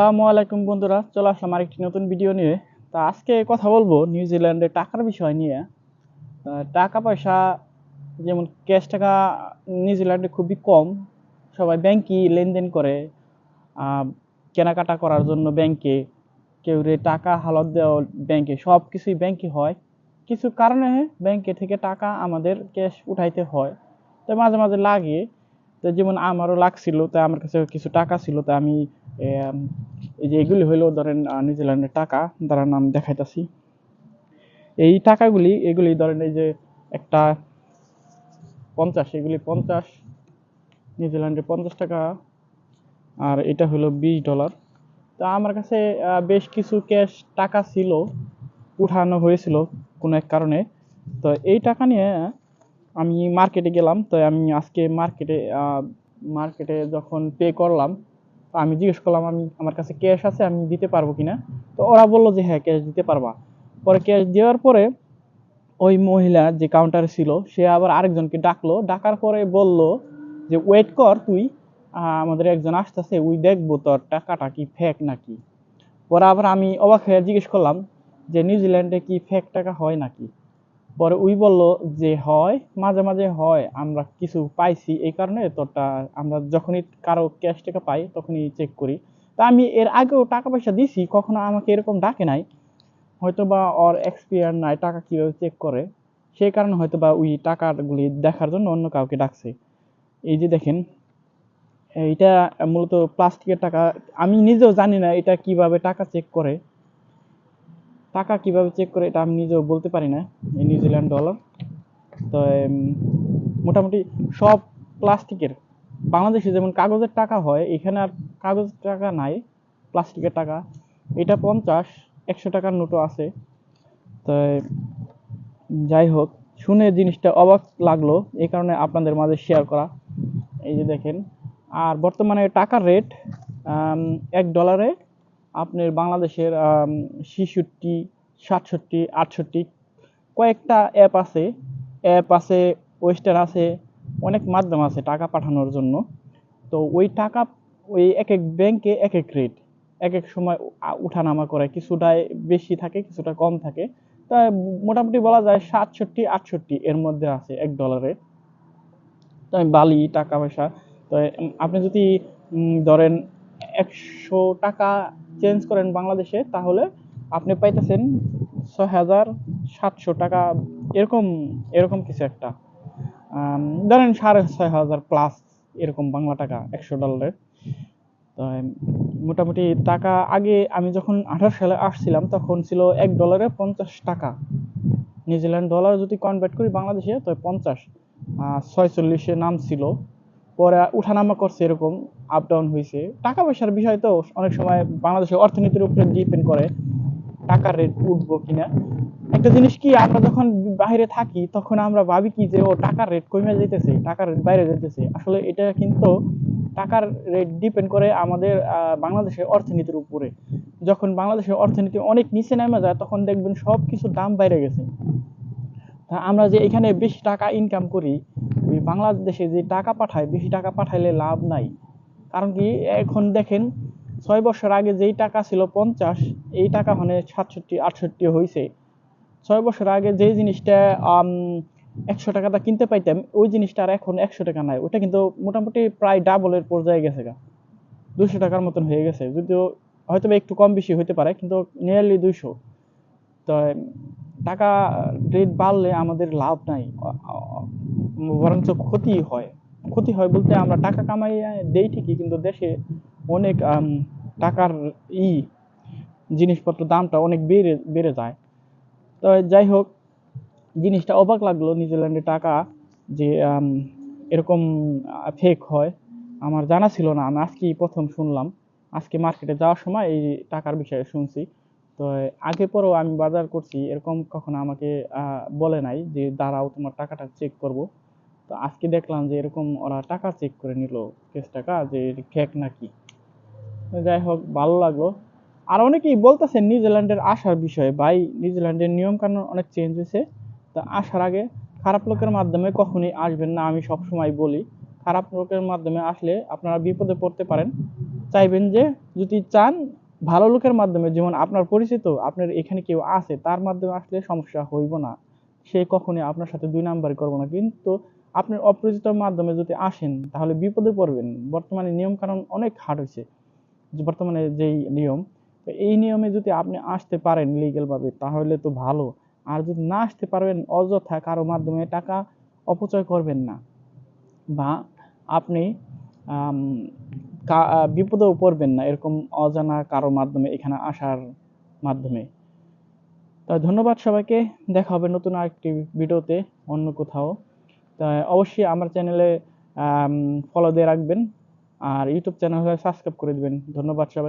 আসসালামু আলাইকুম বন্ধুরা, চলে আসলাম আরেকটি নতুন ভিডিও নিয়ে। তা আজকে কথা বলব নিউজিল্যান্ডের টাকার বিষয় নিয়ে। টাকা পয়সা যেমন ক্যাশ টাকা নিউজিল্যান্ডে খুবই কম। সবাই ব্যাংকই লেনদেন করে। কেনাকাটা করার জন্য ব্যাংকে কেউ রে টাকা হালত দেওয়া ব্যাংকে সব কিছুই ব্যাংকে হয়। কিছু কারণে ব্যাংকে থেকে টাকা আমাদের ক্যাশ উঠাইতে হয়। তো মাঝে মাঝে লাগে। তো যেমন আমারও লাগছিল, তো আমার কাছে কিছু টাকা ছিল, তো আমি এই যে এগুলি হইল ধরেন নিউজিল্যান্ডের টাকা দ্বারা নাম দেখাইতাছি। এই টাকাগুলি, এগুলি ধরেন এই যে একটা পঞ্চাশ, এগুলি পঞ্চাশ নিউজিল্যান্ডের পঞ্চাশ টাকা, আর এটা হলো বিশ ডলার। তো আমার কাছে বেশ কিছু ক্যাশ টাকা ছিল, উঠানো হয়েছিল কোনো এক কারণে। তো এই টাকা নিয়ে আমি মার্কেটে গেলাম, তো আমি আজকে মার্কেটে মার্কেটে যখন পে করলাম তো আমি জিজ্ঞেস করলাম, আমি, আমার কাছে ক্যাশ আছে, আমি দিতে পারব কিনা? তো ওরা বলল যে হ্যাঁ ক্যাশ দিতে পারবা। পরে ক্যাশ দেওয়ার পরে ওই মহিলা যে কাউন্টারে ছিল, সে আবার আরেকজনকে ডাকলো। ডাকার পরে বলল যে ওয়েট কর তুই আমাদের একজন আসতেছে, ওই দেখব তোর টাকাটা কি ফেক নাকি? পরে আবার আমি অবাক হয়ে জিজ্ঞেস করলাম যে নিউজিল্যান্ডে কি ফেক টাকা হয় নাকি? পরে ওই বলল যে, হয়, মাঝে মাঝে হয়, আমরা কিছু পাইছি এই কারণে তোরটা, আমরা যখনই কারও ক্যাশ টাকা পাই তখনই চেক করি। তা আমি এর আগেও টাকা পয়সা দিছি, কখনো আমাকে এরকম ডাকে নাই। হয়তো বা ওর এক্সপিরিয়ার নাই, টাকা কীভাবে চেক করে? সেই কারণে হয়তো বা ওই টাকাগুলি দেখার জন্য অন্য কাউকে ডাকছে। এই যে দেখেন, এইটা মূলত প্লাস্টিকের টাকা, আমি নিজেও জানি না এটা কীভাবে টাকা চেক করে। টাকা কীভাবে চেক করে এটা আমি নিজেও বলতে পারি না। নিউজিল্যান্ড ডলার তো মোটামুটি সব প্লাস্টিকের, বাংলাদেশে যেমন কাগজের টাকা হয়, এখানে আর কাগজের টাকা নাই, প্লাস্টিকের টাকা। এটা পঞ্চাশ, একশো টাকার নোটও আছে। তো, যাই হোক, শুনে জিনিসটা অবাক লাগল, এই কারণে আপনাদের মাঝে শেয়ার করা। এই যে দেখেন, আর বর্তমানে টাকার রেট এক ডলারে আপনার বাংলাদেশের ছিষট্টি, সাতষট্টি, আটষট্টি কয়েকটা অ্যাপ আছে। অ্যাপ আছে ওয়েস্টার আছে, অনেক মাধ্যম আছে টাকা পাঠানোর জন্য। তো ওই টাকা, ওই এক এক ব্যাংকে এক এক রেট এক এক সময় আ- উঠানামা করে। কিছুটাই বেশি থাকে, কিছুটা কম থাকে। তা মোটামুটি বলা যায় সাতষট্টি, আটষট্টি এর মধ্যে আছে এক ডলারে তো আমি বালি, টাকা পয়সা। তো আপনি যদি ধরেন একশো টাকা চেঞ্জ করেন বাংলাদেশে, তাহলে আপনি পাইতেছেন ছয় হাজার, সাতশো টাকা, এরকম এরকম কিছু একটা। ধরেন সাড়ে ছয় হাজার প্লাস এরকম বাংলা টাকা, একশো ডলারের তো মোটামুটি টাকা আগে আমি যখন আঠারো সালে আসছিলাম, তখন ছিল এক ডলারে পঞ্চাশ টাকা। নিউজিল্যান্ড ডলার যদি কনভার্ট করি বাংলাদেশে, তো পঞ্চাশ। ছয়চল্লিশে নাম ছিল। পরে উঠানামা করছে এরকম আপ ডাউন হয়েছে টাকা পয়সার বিষয় তো অনেক সময় বাংলাদেশের অর্থনীতির উপরে ডিপেন্ড করে। টাকার রেট উঠবো কিনা? একটা জিনিস কি, আমরা যখন বাইরে থাকি, তখন আমরা ভাবি কি যে, ও, টাকার রেট কমে যাইতেছে, টাকার রেট বাইরে যাইতেছে। আসলে এটা কিন্তু টাকার রেট ডিপেন্ড করে আমাদের বাংলাদেশের অর্থনীতির উপরে। যখন বাংলাদেশের অর্থনীতি অনেক নিচে নেমে যায়, তখন দেখবেন সব কিছুর দাম বাইরে গেছে। আমরা যে এখানে বেশি টাকা ইনকাম করি, ওই বাংলাদেশে যে টাকা পাঠায়, বেশি টাকা পাঠাইলে লাভ নাই। কারণ কি, এখন দেখেন ছয় বছর আগে যেই টাকা ছিল পঞ্চাশ, এই টাকা মানে সাতষট্টি, আটষট্টি হয়েছে ছয় বছর আগে যে জিনিসটা একশো টাকাটা কিনতে পাইতাম, ওই জিনিসটা আর এখন একশো টাকা নাই। ওটা কিন্তু মোটামুটি প্রায় ডাবলের পর্যায়ে গেছে গা। দুশো টাকার মতন হয়ে গেছে। যদিও হয়তো একটু কম বেশি হতে পারে, কিন্তু নিয়ারলি দুইশো। তো, টাকা রেট বাড়লে আমাদের লাভ নাই বরঞ্চ ক্ষতি হয়। ক্ষতি হয় বলতে আমরা টাকা কামাই দেই ঠিকই, কিন্তু দেশে অনেক টাকার ই জিনিসপত্র দামটা অনেক বেড়ে বেড়ে যায়। তো যাই হোক, জিনিসটা অবাক লাগল নিউজিল্যান্ডে টাকা যে এরকম ফেক হয়। আমার জানা ছিল না, আমি আজকেই প্রথম শুনলাম। আজকে মার্কেটে যাওয়ার সময় এই টাকার বিষয়ে শুনছি। তো আগে পরেও আমি বাজার করছি, এরকম কখনো আমাকে বলে নাই যে, দাঁড়াও, তোমার টাকাটা চেক করব। তো আজকে দেখলাম যে, এরকম ওরা টাকা চেক করে নিল। কেস টাকা যে ফেক নাকি? যাই হোক, ভালো লাগল। আর অনেকেই বলতেছেন নিউজিল্যান্ডের আসার বিষয়ে। ভাই, নিউজিল্যান্ডের নিয়ম কানুন অনেক চেঞ্জ হয়েছে। তা আসার আগে খারাপ লোকের মাধ্যমে কখনই আসবেন না, আমি সব সময় বলি। খারাপ লোকের মাধ্যমে আসলে আপনারা বিপদে পড়তে পারেন। চাইবেন যে যদি চান ভালো লোকের মাধ্যমে, যেমন আপনার পরিচিত, আপনার এখানে কেউ আছে, তার মাধ্যমে আসলে সমস্যা হইব না। সে কখনই আপনার সাথে দুই নাম্বারই করব না। কিন্তু আপনার অপরিচিত মাধ্যমে যদি আসেন, তাহলে বিপদে পড়বেন। বর্তমানে নিয়ম কানুন অনেক হার্ড হয়েছে বর্তমানে যেই নিয়ম এই নিয়মে যদি আপনি আসতে পারেন লিগ্যাল ভাবে তাহলে তো ভালো। আর যদি না আসতে পারবেন, অযথা কারও মাধ্যমে টাকা অপচয় করবেন না। বা আপনি বিপদেও পড়বেন না, এরকম অজানা কারও মাধ্যমে, এখানে আসার মাধ্যমে। তো ধন্যবাদ সবাইকে, দেখা হবে নতুন আরেকটি ভিডিওতে অন্য কোথাও। তা অবশ্যই আমার চ্যানেলে ফলো দিয়ে রাখবেন। আর ইউটিউব চ্যানেল সাবস্ক্রাইব করে দিবেন। ধন্যবাদ সবাই